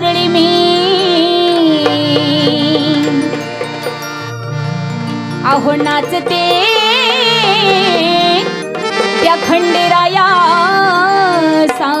मुरळी मी. आहो नाचते. त्या खंडेराया सा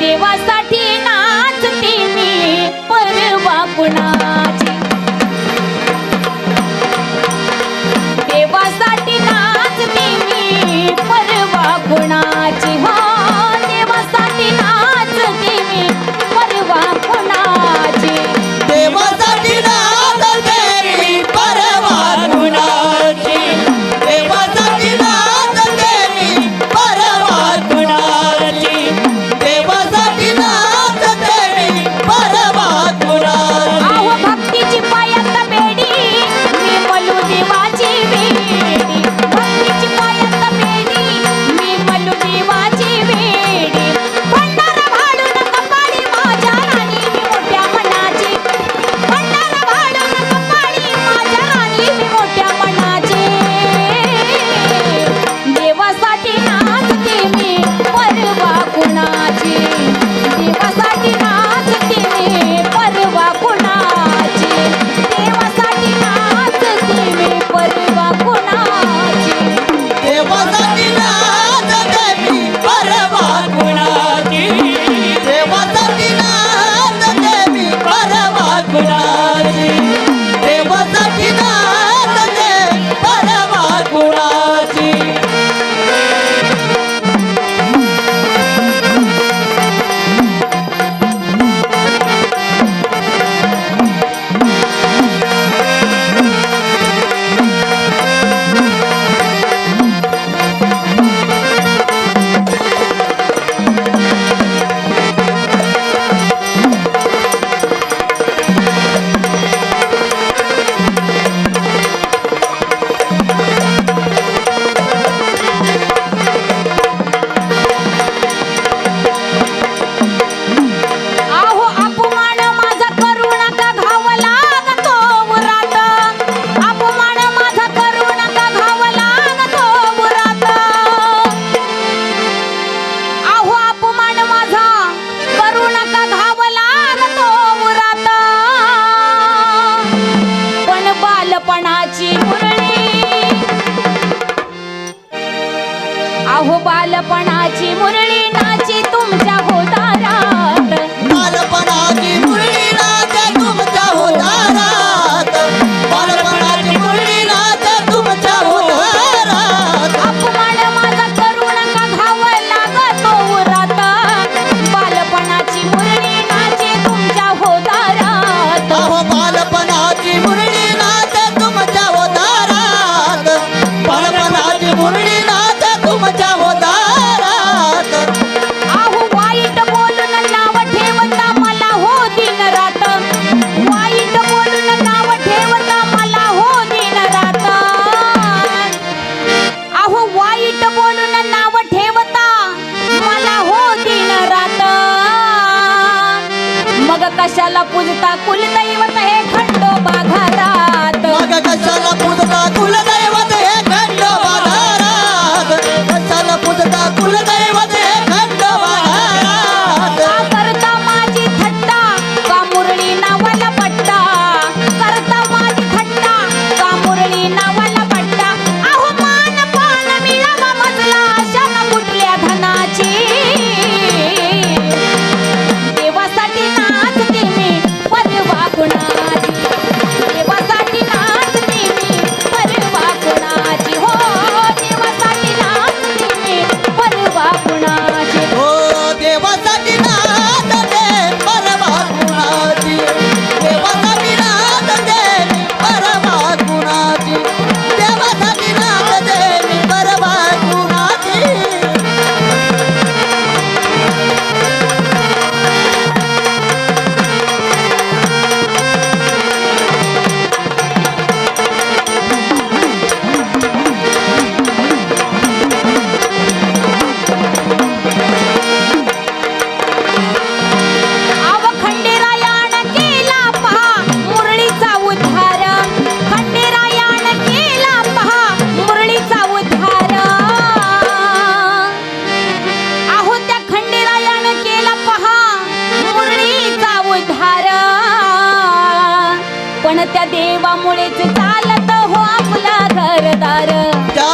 देवा बाहुबालपणाची मुरळी ना देवाला पूजता कुलदैवत त्या देवामुळेच चालत हो आपला घरदार. त्या